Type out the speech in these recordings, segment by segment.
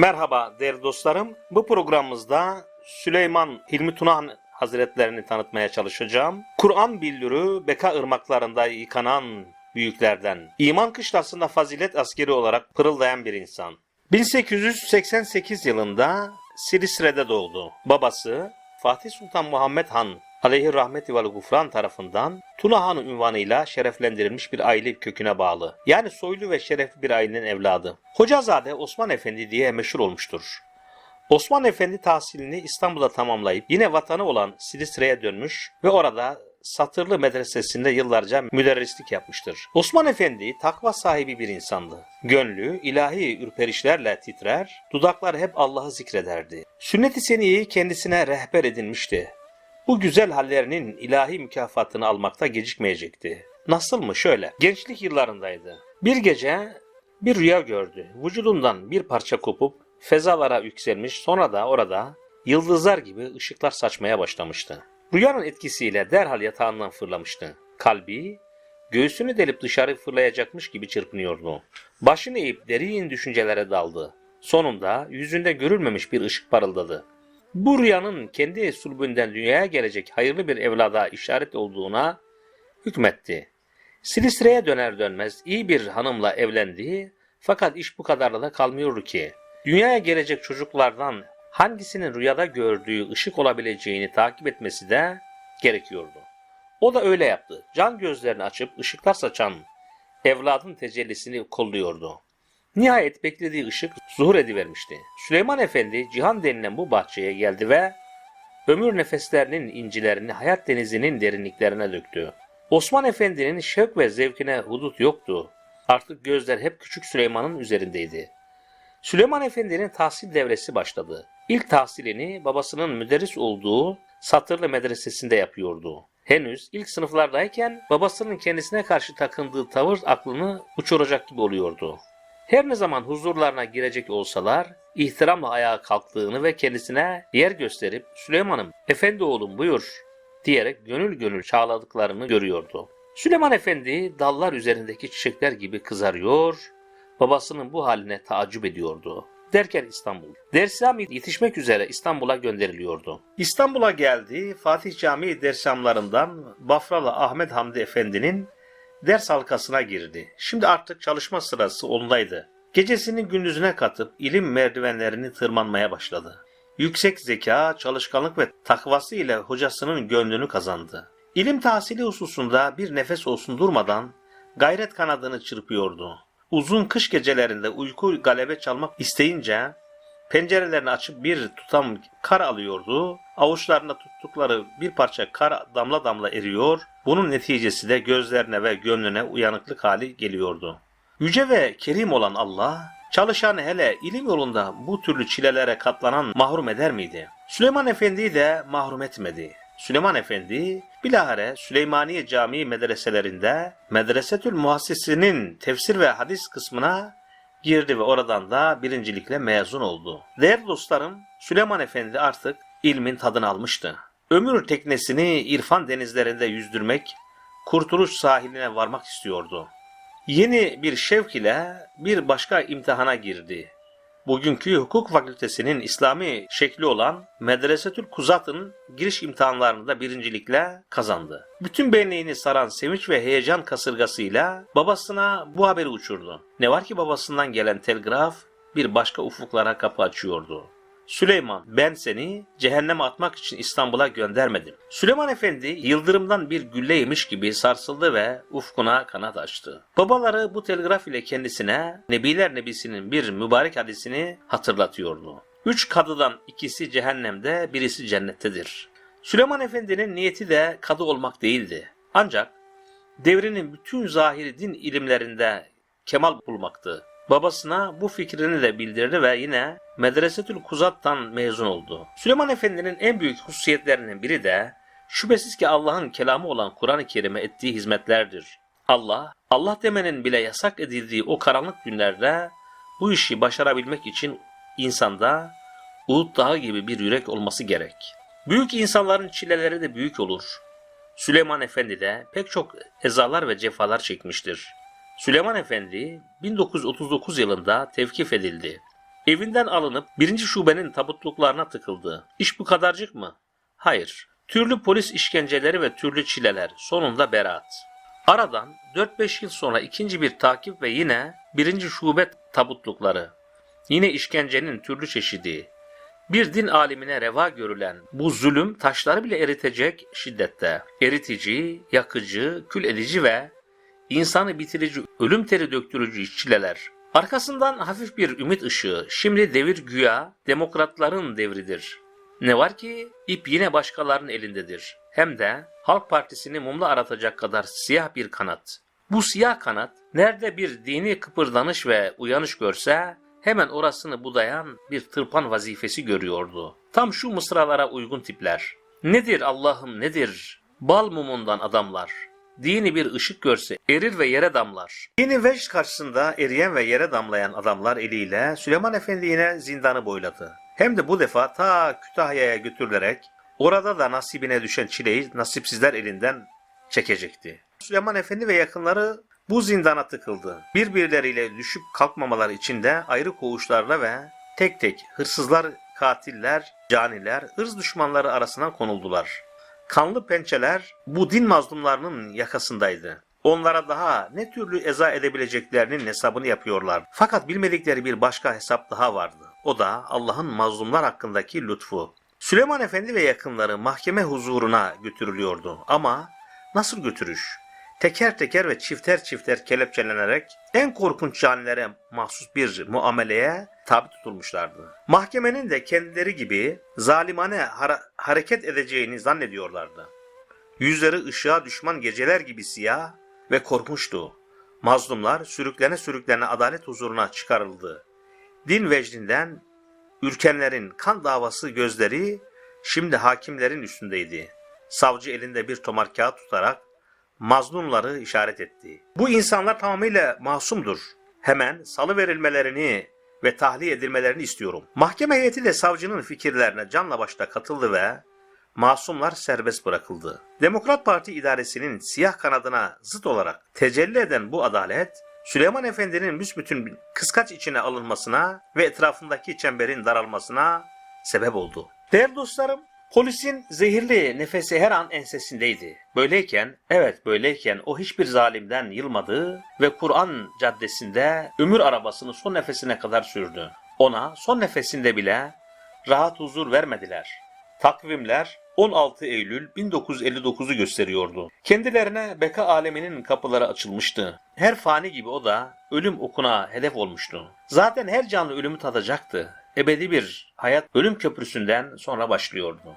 Merhaba değerli dostlarım. Bu programımızda Süleyman Hilmi Tunahan Hazretlerini tanıtmaya çalışacağım. Kur'an bildürü Beka ırmaklarında yıkanan büyüklerden. İman kışlasında fazilet askeri olarak pırıldayan bir insan. 1888 yılında Silisre'de doğdu. Babası Fatih Sultan Muhammed Han aleyhi rahmeti vel gufran tarafından Tuna Han unvanıyla şereflendirilmiş bir aile köküne bağlı. Yani soylu ve şerefli bir ailenin evladı. Hocazade Osman Efendi diye meşhur olmuştur. Osman Efendi tahsilini İstanbul'da tamamlayıp yine vatanı olan Silisre'ye dönmüş ve orada Satırlı Medresesi'nde yıllarca müderrislik yapmıştır. Osman Efendi takva sahibi bir insandı. Gönlü ilahi ürperişlerle titrer, dudakları hep Allah'ı zikrederdi. Sünnet-i Seniye'yi kendisine rehber edinmişti. Bu güzel hallerinin ilahi mükafatını almakta gecikmeyecekti. Nasıl mı? Şöyle. Gençlik yıllarındaydı. Bir gece bir rüya gördü. Vücudundan bir parça kopup fezalara yükselmiş sonra da orada yıldızlar gibi ışıklar saçmaya başlamıştı. Rüyanın etkisiyle derhal yatağından fırlamıştı. Kalbi göğsünü delip dışarı fırlayacakmış gibi çırpınıyordu. Başını eğip derin düşüncelere daldı. Sonunda yüzünde görülmemiş bir ışık parıldadı. Bu rüyanın kendi sulbünden dünyaya gelecek hayırlı bir evlada işaret olduğuna hükmetti. Silisre'ye döner dönmez iyi bir hanımla evlendi fakat iş bu kadarla da kalmıyordu ki. Dünyaya gelecek çocuklardan hangisinin rüyada gördüğü ışık olabileceğini takip etmesi de gerekiyordu. O da öyle yaptı. Can gözlerini açıp ışıklar saçan evladın tecellisini kolluyordu. Nihayet beklediği ışık zuhur edivermişti. Süleyman Efendi cihan denilen bu bahçeye geldi ve ömür nefeslerinin incilerini hayat denizinin derinliklerine döktü. Osman Efendi'nin şevk ve zevkine hudut yoktu. Artık gözler hep küçük Süleyman'ın üzerindeydi. Süleyman Efendi'nin tahsil devresi başladı. İlk tahsilini babasının müderris olduğu Satırlı Medresesi'nde yapıyordu. Henüz ilk sınıflardayken babasının kendisine karşı takındığı tavır aklını uçuracak gibi oluyordu. Her ne zaman huzurlarına girecek olsalar ihtiramla ayağa kalktığını ve kendisine yer gösterip Süleyman'ım efendi oğlum buyur diyerek gönül gönül çağladıklarını görüyordu. Süleyman Efendi dallar üzerindeki çiçekler gibi kızarıyor, babasının bu haline taaccüp ediyordu. Derken İstanbul. Dersam yetişmek üzere İstanbul'a gönderiliyordu. İstanbul'a geldi. Fatih Camii dersamlarından Bafralı Ahmet Hamdi Efendi'nin ders halkasına girdi. Şimdi artık çalışma sırası ondaydı. Gecesini gündüzüne katıp ilim merdivenlerini tırmanmaya başladı. Yüksek zeka, çalışkanlık ve takvası ile hocasının gönlünü kazandı. İlim tahsili hususunda bir nefes olsun durmadan gayret kanadını çırpıyordu. Uzun kış gecelerinde uyku galebe çalmak isteyince pencerelerini açıp bir tutam kar alıyordu. Avuçlarında tuttukları bir parça kar damla damla eriyor. Bunun neticesi de gözlerine ve gönlüne uyanıklık hali geliyordu. Yüce ve kerim olan Allah, çalışanı hele ilim yolunda bu türlü çilelere katlanan mahrum eder miydi? Süleyman Efendi'yi de mahrum etmedi. Süleyman Efendi bilahare Süleymaniye Camii medreselerinde Medresetül Muhassisinin tefsir ve hadis kısmına girdi ve oradan da birincilikle mezun oldu. Değerli dostlarım, Süleyman Efendi artık ilmin tadını almıştı. Ömür teknesini irfan denizlerinde yüzdürmek, kurtuluş sahiline varmak istiyordu. Yeni bir şevk ile bir başka imtihana girdi. Bugünkü hukuk fakültesinin İslami şekli olan Medresetül Kuzat'ın giriş imtihanlarını da birincilikle kazandı. Bütün benliğini saran sevinç ve heyecan kasırgasıyla babasına bu haberi uçurdu. Ne var ki babasından gelen telgraf bir başka ufuklara kapı açıyordu. Süleyman ben seni cehenneme atmak için İstanbul'a göndermedim. Süleyman Efendi yıldırımdan bir gülle yemiş gibi sarsıldı ve ufkuna kanat açtı. Babaları bu telgraf ile kendisine Nebiler Nebisi'nin bir mübarek hadisini hatırlatıyordu. Üç kadıdan ikisi cehennemde birisi cennettedir. Süleyman Efendi'nin niyeti de kadı olmak değildi. Ancak devrinin bütün zahiri din ilimlerinde kemal bulmaktı. Babasına bu fikrini de bildirdi ve yine Medresetül Kuzat'tan mezun oldu. Süleyman Efendi'nin en büyük hususiyetlerinden biri de şüphesiz ki Allah'ın kelamı olan Kur'an-ı Kerim'e ettiği hizmetlerdir. Allah, Allah demenin bile yasak edildiği o karanlık günlerde bu işi başarabilmek için insanda Uhud Dağı gibi bir yürek olması gerek. Büyük insanların çileleri de büyük olur. Süleyman Efendi de pek çok ezalar ve cefalar çekmiştir. Süleyman Efendi 1939 yılında tevkif edildi. Evinden alınıp birinci şubenin tabutluklarına tıkıldı. İş bu kadarcık mı? Hayır. Türlü polis işkenceleri ve türlü çileler. Sonunda beraat. Aradan 4-5 yıl sonra ikinci bir takip ve yine birinci şube tabutlukları. Yine işkencenin türlü çeşidi. Bir din alimine reva görülen bu zulüm taşları bile eritecek şiddette. Eritici, yakıcı, kül edici ve insanı bitirici, ölüm teri döktürücü işçileler. Arkasından hafif bir ümit ışığı. Şimdi devir güya demokratların devridir. Ne var ki ip yine başkalarının elindedir. Hem de Halk Partisi'ni mumla aratacak kadar siyah bir kanat. Bu siyah kanat nerede bir dini kıpırdanış ve uyanış görse hemen orasını budayan bir tırpan vazifesi görüyordu. Tam şu mısralara uygun tipler. Nedir Allah'ım nedir? Bal mumundan adamlar. Dini bir ışık görse erir ve yere damlar. Dini vecd karşısında eriyen ve yere damlayan adamlar eliyle Süleyman Efendi yine zindanı boyladı. Hem de bu defa ta Kütahya'ya götürülerek orada da nasibine düşen çileyi nasipsizler elinden çekecekti. Süleyman Efendi ve yakınları bu zindana tıkıldı. Birbirleriyle düşüp kalkmamaları için de ayrı koğuşlarla ve tek tek hırsızlar, katiller, caniler, ırz düşmanları arasına konuldular. Kanlı pençeler bu din mazlumlarının yakasındaydı. Onlara daha ne türlü eza edebileceklerinin hesabını yapıyorlar. Fakat bilmedikleri bir başka hesap daha vardı. O da Allah'ın mazlumlar hakkındaki lütfu. Süleyman Efendi ve yakınları mahkeme huzuruna götürülüyordu. Ama nasıl götürüş? Teker teker ve çifter çifter kelepçelenerek en korkunç canilere mahsus bir muameleye tabi tutulmuşlardı. Mahkemenin de kendileri gibi zalimane hara- hareket edeceğini zannediyorlardı. Yüzleri ışığa düşman geceler gibi siyah ve korkmuştu. Mazlumlar sürüklene sürüklene adalet huzuruna çıkarıldı. Din vecdinden ürkenlerin kan davası gözleri şimdi hakimlerin üstündeydi. Savcı elinde bir tomar kağıt tutarak mazlumları işaret etti. Bu insanlar tamamıyla masumdur. Hemen salı verilmelerini ve tahliye edilmelerini istiyorum. Mahkeme heyeti de savcının fikirlerine canla başla katıldı ve masumlar serbest bırakıldı. Demokrat Parti idaresinin siyah kanadına zıt olarak tecelli eden bu adalet, Süleyman Efendi'nin büsbütün kıskaç içine alınmasına ve etrafındaki çemberin daralmasına sebep oldu. Değerli dostlarım, polisin zehirli nefesi her an ensesindeydi. Böyleyken, evet böyleyken o hiçbir zalimden yılmadı ve Kur'an caddesinde ömür arabasını son nefesine kadar sürdü. Ona son nefesinde bile rahat huzur vermediler. Takvimler 16 Eylül 1959'u gösteriyordu. Kendilerine beka aleminin kapıları açılmıştı. Her fani gibi o da ölüm okuna hedef olmuştu. Zaten her canlı ölümü tadacaktı. Ebedi bir hayat ölüm köprüsünden sonra başlıyordu.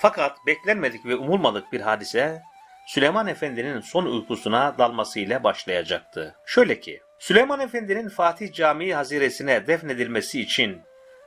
Fakat beklenmedik ve umulmadık bir hadise Süleyman Efendi'nin son uykusuna dalmasıyla başlayacaktı. Şöyle ki, Süleyman Efendi'nin Fatih Camii haziresine defnedilmesi için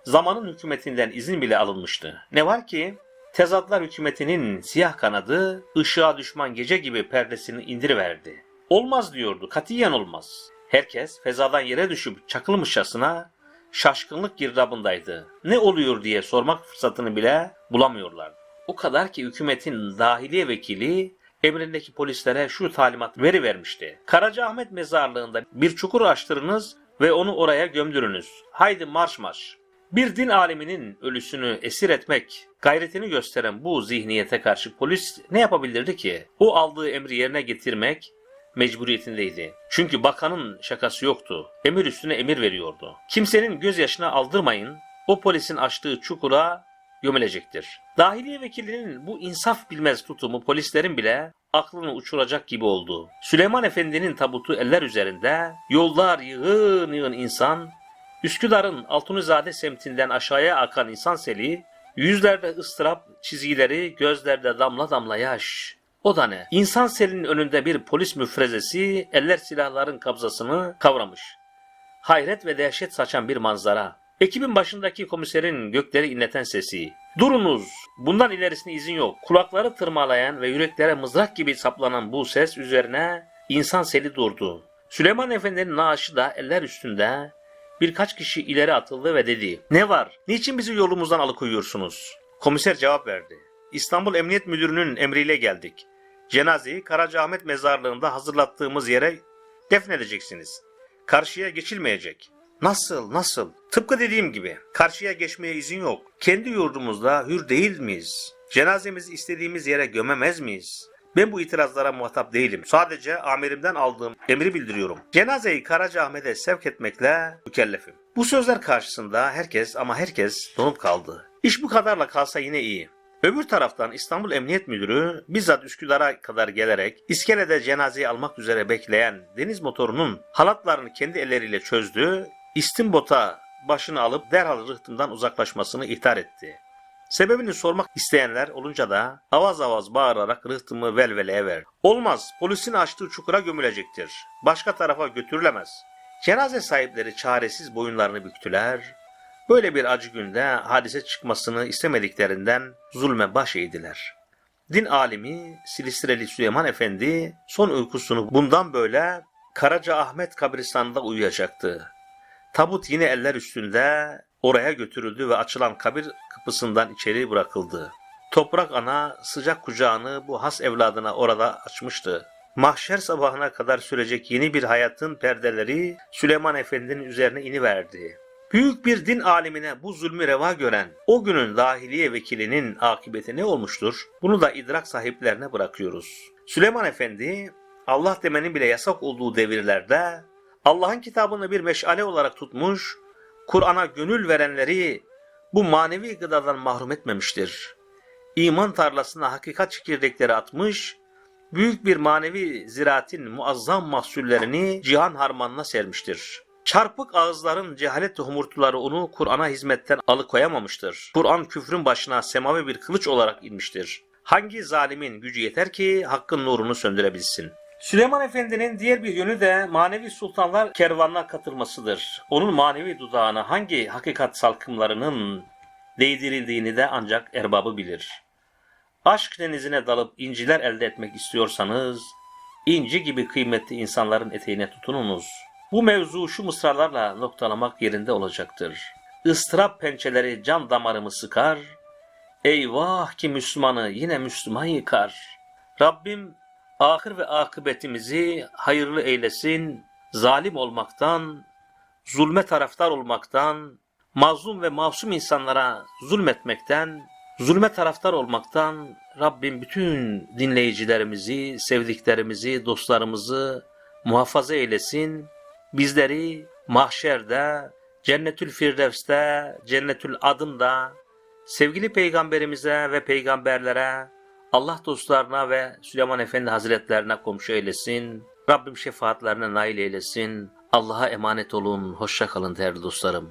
zamanın hükümetinden izin bile alınmıştı. Ne var ki Tezatlar hükümetinin siyah kanadı ışığa düşman gece gibi perdesini indiriverdi. Olmaz diyordu, katiyen olmaz. Herkes fezadan yere düşüp çakılmışçasına şaşkınlık girdabındaydı. Ne oluyor diye sormak fırsatını bile bulamıyorlardı. O kadar ki hükümetin dahiliye vekili emrindeki polislere şu talimat verivermişti. Karacaahmet mezarlığında bir çukur açtırınız ve onu oraya gömdürünüz. Haydi marş marş. Bir din aliminin ölüsünü esir etmek gayretini gösteren bu zihniyete karşı polis ne yapabilirdi ki? O aldığı emri yerine getirmek mecburiyetindeydi. Çünkü bakanın şakası yoktu. Emir üstüne emir veriyordu. Kimsenin gözyaşına aldırmayın, o polisin açtığı çukura gömülecektir. Dahiliye vekilinin bu insaf bilmez tutumu polislerin bile aklını uçuracak gibi oldu. Süleyman Efendi'nin tabutu eller üzerinde, yollar yığın yığın insan, Üsküdar'ın Altunizade semtinden aşağıya akan insan seli, yüzlerde ıstırap çizgileri, gözlerde damla damla yaş. O da ne? İnsan selinin önünde bir polis müfrezesi, eller silahların kabzasını kavramış. Hayret ve dehşet saçan bir manzara. Ekibin başındaki komiserin gökleri inleten sesi. Durunuz! Bundan ilerisine izin yok. Kulakları tırmalayan ve yüreklere mızrak gibi saplanan bu ses üzerine insan seli durdu. Süleyman Efendi'nin naaşı da eller üstünde birkaç kişi ileri atıldı ve dedi. Ne var? Niçin bizi yolumuzdan alıkoyuyorsunuz? Komiser cevap verdi. İstanbul Emniyet Müdürü'nün emriyle geldik. Cenazeyi Karacaahmet mezarlığında hazırlattığımız yere defnedeceksiniz. Karşıya geçilmeyecek. Nasıl, nasıl? Tıpkı dediğim gibi karşıya geçmeye izin yok. Kendi yurdumuzda hür değil miyiz? Cenazemizi istediğimiz yere gömemez miyiz? Ben bu itirazlara muhatap değilim. Sadece amirimden aldığım emri bildiriyorum. Cenazeyi Karacaahmet'e sevk etmekle mükellefim. Bu sözler karşısında herkes ama herkes donup kaldı. İş bu kadarla kalsa yine iyi. Öbür taraftan İstanbul Emniyet Müdürü bizzat Üsküdar'a kadar gelerek iskelede cenazeyi almak üzere bekleyen deniz motorunun halatlarını kendi elleriyle çözdü, istimbota başını alıp derhal rıhtımdan uzaklaşmasını ihtar etti. Sebebini sormak isteyenler olunca da avaz avaz bağırarak rıhtımı velveleye verdi. Olmaz, polisin açtığı çukura gömülecektir. Başka tarafa götürülemez. Cenaze sahipleri çaresiz boyunlarını büktüler. Böyle bir acı günde hadise çıkmasını istemediklerinden zulme baş eğdiler. Din alimi Silistreli Süleyman Efendi son uykusunu bundan böyle Karaca Ahmet kabristanında uyuyacaktı. Tabut yine eller üstünde oraya götürüldü ve açılan kabir kapısından içeri bırakıldı. Toprak ana sıcak kucağını bu has evladına orada açmıştı. Mahşer sabahına kadar sürecek yeni bir hayatın perdeleri Süleyman Efendi'nin üzerine iniverdi. Büyük bir din alimine bu zulmü reva gören o günün dahiliye vekilinin akıbeti ne olmuştur? Bunu da idrak sahiplerine bırakıyoruz. Süleyman Efendi Allah demenin bile yasak olduğu devirlerde Allah'ın kitabını bir meşale olarak tutmuş, Kur'an'a gönül verenleri bu manevi gıdadan mahrum etmemiştir. İman tarlasına hakikat çekirdekleri atmış, büyük bir manevi ziraatin muazzam mahsullerini cihan harmanına sermiştir. Çarpık ağızların cehalet homurtuları onu Kur'an'a hizmetten alıkoyamamıştır. Kur'an küfrün başına semavi bir kılıç olarak inmiştir. Hangi zalimin gücü yeter ki hakkın nurunu söndürebilsin? Süleyman Efendi'nin diğer bir yönü de manevi sultanlar kervanına katılmasıdır. Onun manevi dudağına hangi hakikat salkımlarının değdirildiğini de ancak erbabı bilir. Aşk denizine dalıp inciler elde etmek istiyorsanız, inci gibi kıymetli insanların eteğine tutununuz. Bu mevzu şu mısralarla noktalamak yerinde olacaktır. Istırap pençeleri can damarımı sıkar, eyvah ki Müslümanı yine Müslüman yıkar. Rabbim ahir ve akıbetimizi hayırlı eylesin, zalim olmaktan, zulme taraftar olmaktan, mazlum ve masum insanlara zulmetmekten, zulme taraftar olmaktan Rabbim bütün dinleyicilerimizi, sevdiklerimizi, dostlarımızı muhafaza eylesin. Bizleri mahşerde, cennetül firdevste, cennetül adında sevgili peygamberimize ve peygamberlere, Allah dostlarına ve Süleyman Efendi Hazretlerine komşu eylesin. Rabbim şefaatlerine nail eylesin. Allah'a emanet olun. Hoşça kalın değerli dostlarım.